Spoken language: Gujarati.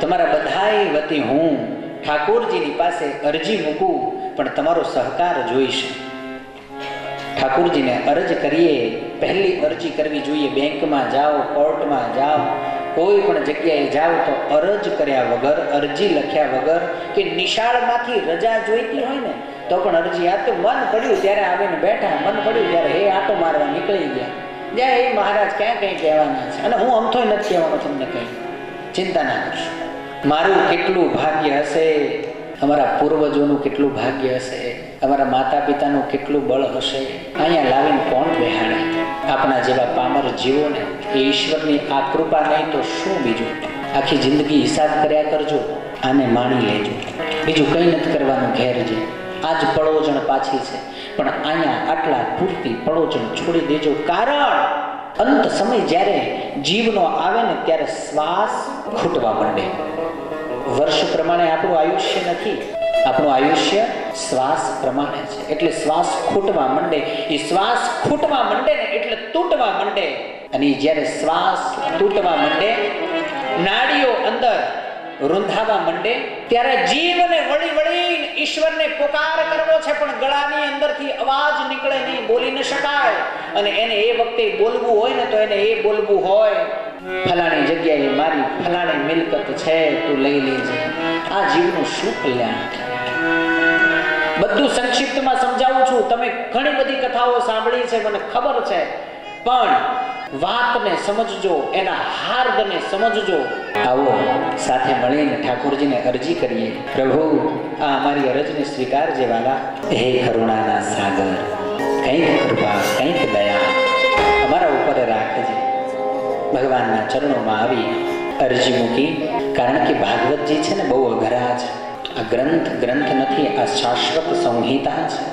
તમારા બધાએ વતી હું ઠાકોરજીની પાસે અરજી મૂકું, પણ તમારો સહકાર જોઈશ. ઠાકોરજીને અરજ કરીએ, પહેલી અરજી કરવી જોઈએ. બેંકમાં જાઓ, કોર્ટમાં જાઓ, કોઈ પણ જગ્યાએ જાઓ તો અરજ કર્યા વગર, અરજી લખ્યા વગર કે નિશાળમાંથી રજા જોઈતી હોય ને, તો પણ અરજી આ તો મન પડ્યું ત્યારે આવીને બેઠા. મન પડ્યું ત્યારે હે આટો મારવા નીકળી ગયા. જ્યાં એ મહારાજ ક્યાં કંઈ કહેવાના છે? અને હું અમથોય નથી કહેવાનો તમને કંઈ. ચિંતા ના કરશો. મારું કેટલું ભાગ્ય હશે? અમારા પૂર્વજોનું કેટલું ભાગ્ય હશે? અમારા માતા પિતાનું કેટલું બળ હશે? અહીંયા લાવીને કોણ બેહાડે? આપણા જેવા પામર જીવોને એ ઈશ્વરની આ કૃપા નહીં તો શું બીજું? આખી જિંદગી હિસાબ કર્યા કરજો, આને માણી લેજો. બીજું કંઈ નથી કરવાનું ઘેર જે આજ પળોજણ પાછી છે. પણ અહીંયા આટલા પૂરતી પળોજણ છોડી દેજો. કારણ અંત સમય જ્યારે જીવનો આવે ને ત્યારે શ્વાસ ખૂટવા માંડે. વર્ષ પ્રમાણે આપણું આયુષ્ય નથી. આપણું આયુષ્ય શ્વાસ પ્રમાણે છે. એટલે શ્વાસ ખૂટવા માંડે. એ શ્વાસ ખૂટવા માંડે ને એટલે તૂટવા માંડે. અને જ્યારે શ્વાસ તૂટવા માંડે, નાડીઓ અંદર રૂંધાવા માંડે, ત્યારે જીવને વળી વળી ઈશ્વરને પોકાર કરવો છે. પણ ગળાની અંદરથી અવાજ નીકળે નહીં, બોલી ન શકાય. અને એને એ વખતે બોલવું હોય ને તો એને એ બોલવું હોય. ફલાણી જગ્યાએ મારી ફલાણી મિલકત છે, તું લઈ લેજે. આ જીવનું શું કલ્યાણ બધું સંક્ષિપ્તમાં સમજાવું છું. તમે ઘણી બધી કથાઓ સાંભળી છે, મને ખબર છે. પણ વાતને સમજજો, એના હાર્દને સમજજો. આવો સાથે મળીને ઠાકોરજીને અરજી કરીએ. પ્રભુ, આ અમારી અરજને સ્વીકારજે વાલા હે કરુણાના સાગર. કંઈક કૃપા, કંઈક દયા અમારા ઉપર રાખજે. ભગવાનના ચરણોમાં આવી અરજી મૂકી, કારણ કે ભાગવતજી છે ને બહુ અઘરા છે. આ ગ્રંથ ગ્રંથ નથી, આ શાશ્વત સંહિતા છે.